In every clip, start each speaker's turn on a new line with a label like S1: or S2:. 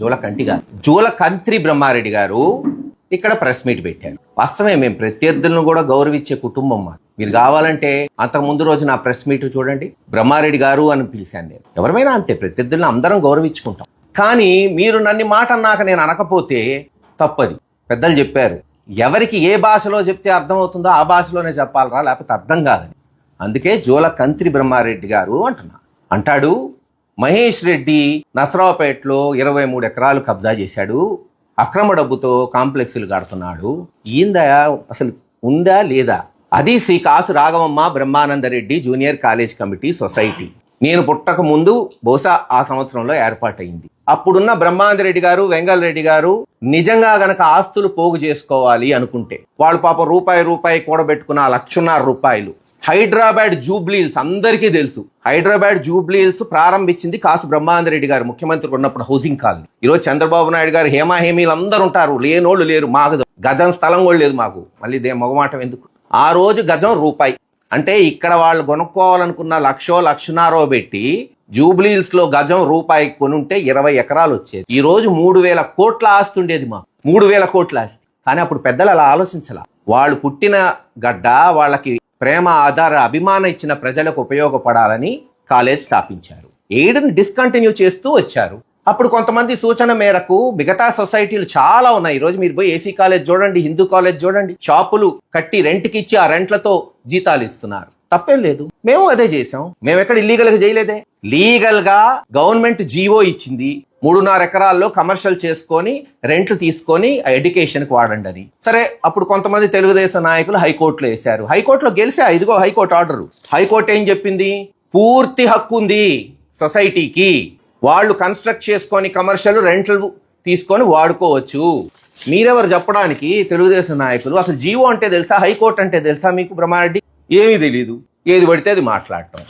S1: జూలకంటి గారు జూలకంత్రి బ్రహ్మారెడ్డి గారు ఇక్కడ ప్రెస్ మీట్ పెట్టారు. వాస్తవమే మేము ప్రత్యర్థులను కూడా గౌరవించే కుటుంబం మాది. మీరు కావాలంటే అంతకు ముందు రోజు నా ప్రెస్ మీట్ చూడండి. బ్రహ్మారెడ్డి గారు అని పిలిచాను నేను. ఎవరైనా అంతే ప్రత్యర్థులను అందరం గౌరవించుకుంటాం. కానీ మీరు నన్ను మాట అన్నాక నేను అనకపోతే తప్పది. పెద్దలు చెప్పారు ఎవరికి ఏ భాషలో చెప్తే అర్థమవుతుందో ఆ భాషలోనే చెప్పాలరా లేకపోతే అర్థం కాదని. అందుకే జోల కంత్రి బ్రహ్మారెడ్డి గారు అంటున్నా. అంటాడు మహేష్ రెడ్డి నసరావుపేటలో ఇరవై మూడు ఎకరాలు కబ్జా చేశాడు. అక్రమ డబ్బుతో కాంప్లెక్స్లు కడుతున్నాడు. ఈందా అసలు ఉందా లేదా? అది Sri Kasu Raghavamma Brahmanandareddy junior college committee society. నేను పుట్టక ముందు బహుశా ఆ సంవత్సరంలో ఏర్పాటైంది అప్పుడున్న బ్రహ్మానందరెడ్డి గారు వెంగళ రెడ్డి గారు నిజంగా గనక ఆస్తులు పోగు చేసుకోవాలి అనుకుంటే వాళ్ళు పాప రూపాయి రూపాయి కూడబెట్టుకున్న లక్షన్నర రూపాయలు హైదరాబాద్ జూబ్లీల్స్ అందరికీ తెలుసు. హైదరాబాద్ జూబ్లీల్స్ ప్రారంభించింది కాసు బ్రహ్మాందరెడ్డి గారు ముఖ్యమంత్రి ఉన్నప్పుడు హౌసింగ్ కాలనీ. ఈరోజు చంద్రబాబు నాయుడు గారు హేమా హేమీలు అందరూ ఉంటారు. లేనోళ్ళు లేరు. మాకు గజం స్థలం కూడా లేదు మాకు. మళ్ళీ దే మగమాటం ఎందుకు? ఆ రోజు గజం రూపాయి. అంటే ఇక్కడ వాళ్ళు కొనుక్కోవాలనుకున్న లక్షో లక్షన్నారో పెట్టి జూబ్లీల్స్లో గజం రూపాయి కొనుంటే ఇరవై ఎకరాలు వచ్చేది. ఈ రోజు మూడు వేల కోట్ల ఆస్తి ఉండేది మా మూడు వేల కోట్ల ఆస్తి. కానీ అప్పుడు పెద్దలు అలా ఆలోచించాల. వాళ్ళు పుట్టిన గడ్డ వాళ్ళకి ప్రేమ ఆధార అభిమానం ఇచ్చిన ప్రజలకు ఉపయోగపడాలని కాలేజ్ స్థాపించారు. ఎయిడ్ని డిస్కంటిన్యూ చేస్తూ వచ్చారు. అప్పుడు కొంతమంది సూచన మేరకు మిగతా సొసైటీలు చాలా ఉన్నాయి. ఈరోజు రోజు మీరు పోయి ఏసీ కాలేజ్ చూడండి హిందూ కాలేజ్ చూడండి. షాపులు కట్టి రెంట్కి ఇచ్చి ఆ రెంట్లతో జీతాలు ఇస్తున్నారు. తప్పేం లేదు. మేము అదే చేసాం మేము ఎక్కడ ఇల్లీగల్గా చేయలేదే. లీగల్గా గవర్నమెంట్ జీవో ఇచ్చింది. మూడున్నర ఎకరాల్లో కమర్షియల్ చేసుకొని రెంట్లు తీసుకొని ఎడ్యుకేషన్కి వాడండి అని. సరే అప్పుడు కొంతమంది తెలుగుదేశం నాయకులు హైకోర్టులో వేశారు. హైకోర్టులో గెలిచా ఇదిగో హైకోర్టు ఆర్డరు. హైకోర్టు ఏం చెప్పింది? పూర్తి హక్కు ఉంది సొసైటీకి. వాళ్ళు కన్స్ట్రక్ట్ చేసుకొని కమర్షియల్ రెంట్లు తీసుకొని వాడుకోవచ్చు. మీరెవరు చెప్పడానికి తెలుగుదేశం నాయకులు? అసలు జీవో అంటే తెలుసా? హైకోర్టు అంటే తెలుసా మీకు బ్రహ్మారెడ్డి? ఏమీ తెలీదు. ఏది పడితే అది మాట్లాడటం.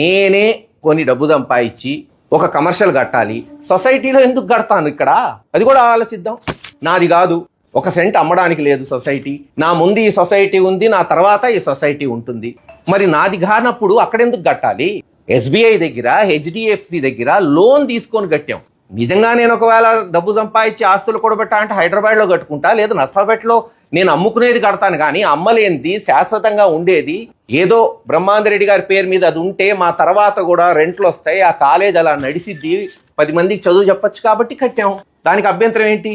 S1: నేనే కొన్ని డబ్బు సంపాదించి ఒక కమర్షియల్ కట్టాలి. సొసైటీలో ఎందుకు కడతాను ఇక్కడ? అది కూడా ఆలోచిద్దాం. నాది కాదు. ఒక సెంట్ అమ్మడానికి లేదు సొసైటీ. నా ముందు ఈ సొసైటీ ఉంది నా తర్వాత ఈ సొసైటీ ఉంటుంది. మరి నాది కానప్పుడు అక్కడెందుకు కట్టాలి? ఎస్బీఐ దగ్గర హెచ్డిఎఫ్సి దగ్గర లోన్ తీసుకొని కట్టాం. నిజంగా నేను ఒకవేళ డబ్బు సంపాదించి ఆస్తులు కూడబెట్టా అంటే హైదరాబాద్లో కట్టుకుంటా? లేదు నష్టపెట్టలో నేను అమ్ముకునేది కడతాను కానీ అమ్మలేనిది శాశ్వతంగా ఉండేది ఏదో బ్రహ్మాందరెడ్డి గారి పేరు మీద అది ఉంటే మా తర్వాత కూడా రెంట్లు వస్తాయి ఆ కాలేజ్ అలా నడిసిద్ది పది మందికి చదువు చెప్పచ్చు కాబట్టి కట్టాం. దానికి అభ్యంతరం ఏంటి?